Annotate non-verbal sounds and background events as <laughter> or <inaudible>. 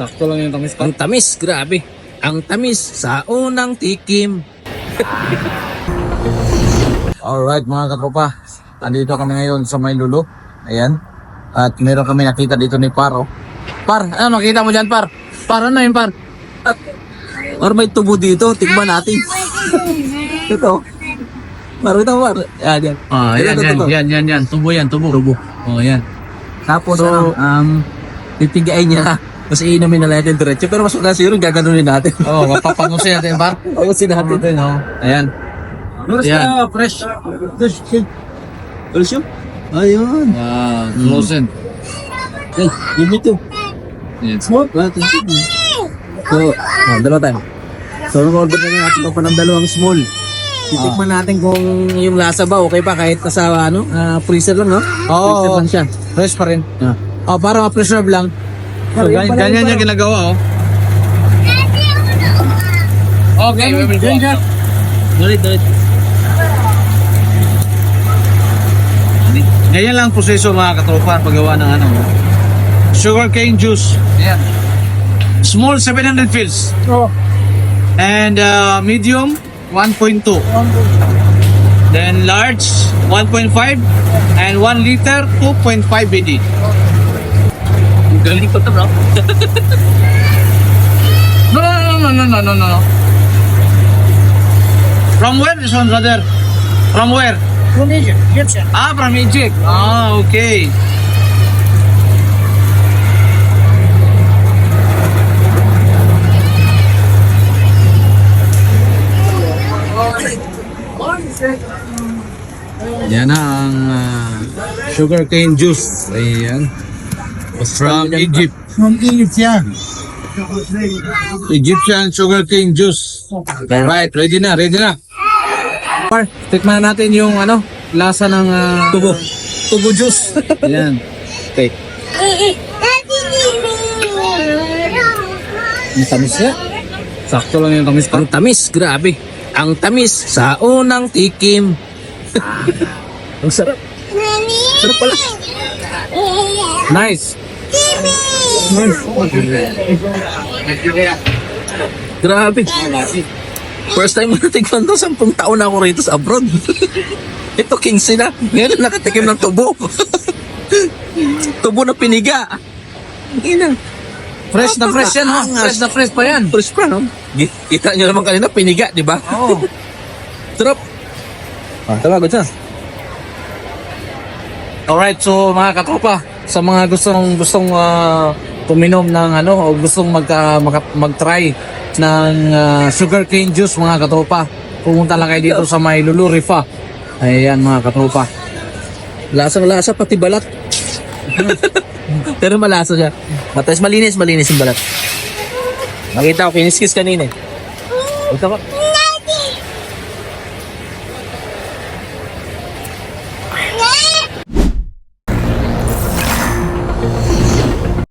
Sakto lang yung tamis Ang tamis, grabe. Ang tamis sa unang tikim. <laughs> Alright mga katropa, andito kami ngayon sa Maylulu. Ayan. At meron kami nakita dito ni Paro. Par, ano nakita mo dyan Par? Par, ano yun Par? Or may tubo dito, tikman natin. Ito. <laughs> Parang ito, par. Yan, yan. Ah, Ito, yan, ito, yan, ito. yan, yan, yan. Tubo yan, tubo. Tubo. Oh, yan. Tapos, So- ano, um, pipigain niya. <laughs> Tapos iinumin na natin diretso. Pero mas maganda siguro, gaganunin natin. <laughs> Oh, mapapangusin natin, Par. Ayusin natin. Ito, no? Ayan. Yan. fresh. Fresh. Fresh yun? Ayun. Ah, frozen. Hey, give me two. Yan. Small? Wala, thank you. So, oh, dalawa tayo. So, order na nga natin pa ng dalawang small. Titikman natin kung yung lasa ba okay pa kahit nasa ano, ah, freezer lang, no? Oo. Freezer lang siya. Fresh pa rin. Ah. Oh, para ma-preserve lang. So, ganyan, ganyan niya ginagawa, oh. Okay, we will go. Dulit, dulit. Ganyan lang ang proseso mga katropa paggawa ng ano. Sugar cane juice. Ayan. Small 700 fils. Oh. And uh, medium 1.2. Then large 1.5 and 1 liter 2.5 BD. Galing ko to, bro. No, <laughs> no, no, no, no, no, no, no. From where this one, brother? From where? From Egypt, Egyptian. Ah, from Egypt. Ah, okay. Yan na ang uh, sugarcane juice. Ayan. From Egypt. From Egypt, yeah. Egyptian sugarcane juice. Right, ready na, ready na. Par, tikman natin yung ano, lasa ng ah, Tubo. tubo juice. <laughs> Ayan. Okay. Ang tamis niya. Sakto lang yung tamis Ang tamis, grabe. Ang tamis sa unang tikim. Ang sarap. Sarap pala. Nice. Grabe. First time natikman to, sampung taon na ako rito sa abroad. <laughs> Ito, 15 na. Ngayon na nakatikim ng tubo. <laughs> tubo na piniga. Ina. Fresh na fresh yan, ha? Fresh na fresh pa yan. Fresh pa, no? Kita nyo naman kanina, piniga, di ba? Oo. <laughs> Sarap. Ah, tama, good. Alright, so mga katropa, sa mga gustong gustong ah, tuminom ng ano o gustong mag mag- mag-try ng ah, sugarcane juice mga katropa, pumunta lang kayo dito sa may Lulu Rifa. Ayan mga katropa. Lasang lasa, pati balat. <laughs> Pero malasa siya. Matas malinis, malinis yung balat. Nakita ko, kiniskis kanina eh. Ito ko.